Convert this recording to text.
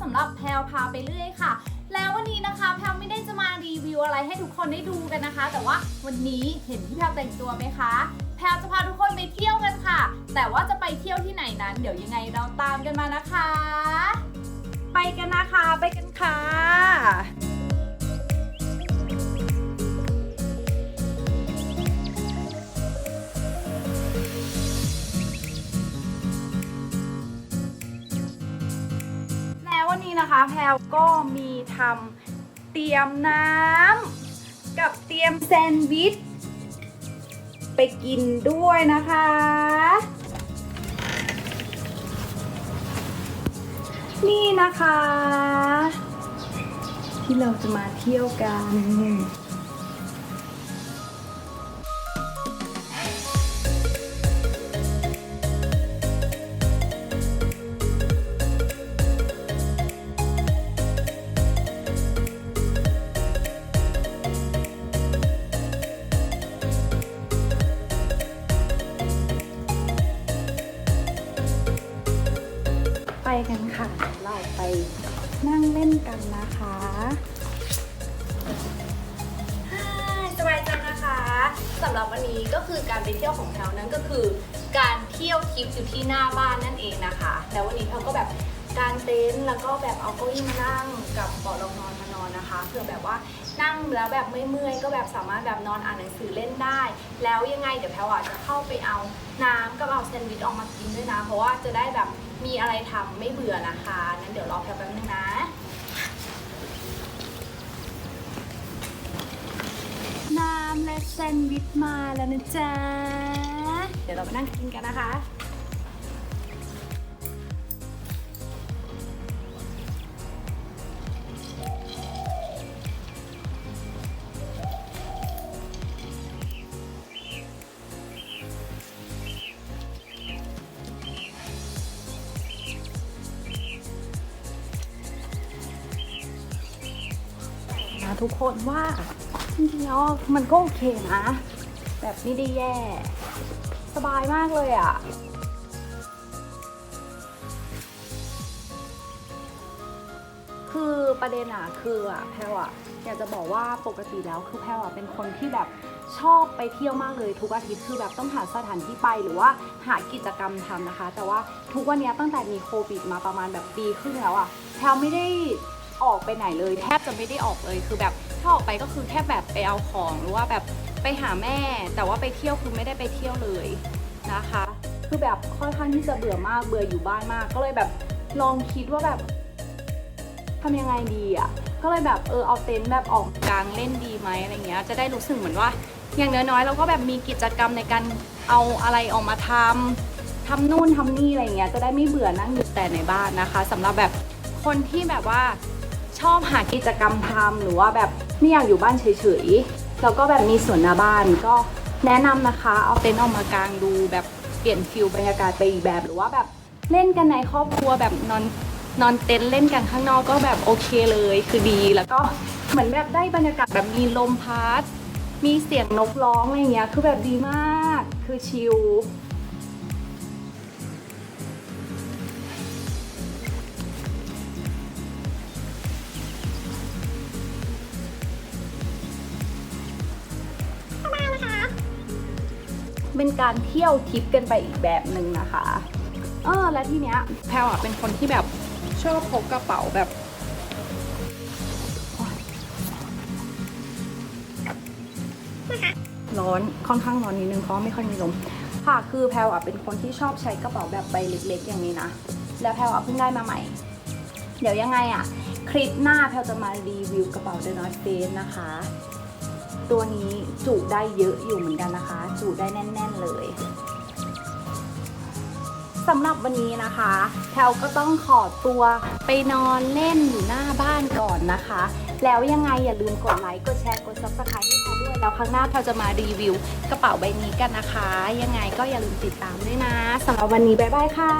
สำหรับแพลวพาไปเรื่อยค่ะ แล้ววันนี้นะคะแพลวไม่ได้จะมารีวิวอะไรให้ทุกคนได้ดูกันนะคะ แต่ว่าวันนี้เห็นที่แพลวแต่งตัวไหมคะแพลวจะพาทุกคนไปเที่ยวกันค่ะ แต่ว่าจะไปเที่ยวที่ไหนนั้น เดี๋ยวยังไงเราตามกันมานะคะ ไปกันนะคะไปกันค่ะ นะคะแพลวก็มีทำเตรียมน้ำกับเตรียมแซนด์วิชไปกินด้วยนะคะ นี่นะคะ ที่เราจะมาเที่ยวกัน กันค่ะ เราไปนั่งเล่นกันนะคะสบายจังนะคะสำหรับวันนี้ก็คือการไปเที่ยวของแพลวนั้นก็คือ การเที่ยวทริปอยู่ที่หน้าบ้านนั่นเองนะคะ แล้ววันนี้แพลวก็แบบกางเต็นท์แล้วก็แบบเอาเก้าอี้มานั่งกับเบาะรองนอนมานอนนะคะเพื่อแบบว่านั่งแล้วแบบไม่เมื่อยก็แบบสามารถแบบนอนอ่านหนังสือเล่นได้ แล้วยังไงเดี๋ยวแพลวอะจะเข้าไปเอาน้ำกับ นด์วิชออกมากินด้วยนะ เพราะว่าจะได้แบบมีอะไรทำไม่เบื่อนะคะงั้นเดี๋ยวรอแพลวแป๊บนึงนะน้ำและแซนด์วิชมาแล้วนะจ๊ะ เดี๋ยวเราไปนั่งกินกันนะคะ นะทุกคนว่าจริงๆแล้วมันก็โอเคนะ แบบไม่ได้แย่ สบายมากเลยอะ่ะคือประเด็นอะคืออะแพลวอะอยากจะบอกว่าปกติแล้วคือแพลวอะเป็นคนที่แบบชอบไปเที่ยวมากเลยทุกอาทิตย์คือแบบต้องหาสถานที่ไปหรือว่าหากิจกรรมทำนะคะ แต่ว่าทุกวันนี้ตั้งแต่มีโควิดมาประมาณแบบปีครึ่งแล้วอะแพลวไม่ได้ ออกไปไหนเลย แทบจะไม่ได้ออกเลยคือแบบถ้าออกไปก็คือแค่แบบไปเอาของหรือว่าแบบไปหาแม่ แต่ว่าไปเที่ยวคือไม่ได้ไปเที่ยวเลยนะคะ คือแบบค่อนข้างที่จะเบื่อมากเบื่ออยู่บ้านมาก ก็เลยแบบลองคิดว่าแบบทำยังไงดีอะก็เลยแบบเออเอาเต็นท์แบบออกกลางเล่นดีไหมอะไรเงี้ยจะได้รู้สึกเหมือนว่า อย่างน้อยๆเราก็แบบมีกิจกรรมในการเอาอะไรออกมาทำทำนู่นทำนี่อะไรเงี้ยจะได้ไม่เบื่อนั่งอยู่แต่ในบ้านนะคะสำหรับแบบคนที่แบบว่า ชอบหากิจกรรมทำหรือว่าแบบไม่อยากอยู่บ้านเฉยๆแล้วก็แบบมีสวนหน้าบ้านก็แนะนำนะคะ เอาเต็นท์ออกมากางดูแบบเปลี่ยนฟิลบรรยากาศไปอีกแบบหรือว่าแบบเล่นกันในครอบครัวแบบนอนนอนเต็นท์เล่นกันข้างนอกก็แบบโอเคเลยคือดี แล้วก็เหมือนแบบได้บรรยากาศแบบมีลมพัดมีเสียงนกร้องอะไรเงี้ยคือแบบดีมากคือชิล เป็นการเที่ยวทริปกันไปอีกแบบหนึ่งนะคะ เออและทีเนี้ยแพลวอะเป็นคนที่แบบชอบพกกระเป๋าแบบร้อนค่อนข้างร้อนนิดนึงเพราะไม่ค่อยมีลมค่ะคือแพลวอะเป็นคนที่ชอบใช้กระเป๋าแบบใบเล็กๆ อย่างนี้นะ แล้วแพลวอะเพิ่งได้มาใหม่ เดี๋ยวยังไงอะ คลิปหน้าแพลวจะมารีวิวกระเป๋า The North Face นะคะ ตัวนี้จุได้เยอะอยู่เหมือนกันนะคะ จุได้แน่น ๆ เลยสำหรับวันนี้นะคะแพลวก็ต้องขอตัวไปนอนเล่นอยู่หน้าบ้านก่อนนะคะ แล้วยังไงอย่าลืมกดไลค์ กดแชร์ กด subscribe ให้แพลวด้วย แล้วครั้งหน้าแพลจะมารีวิวกระเป๋าใบนี้กันนะคะ ยังไงก็อย่าลืมติดตามด้วยนะสำหรับวันนี้บ๊ายบายค่ะ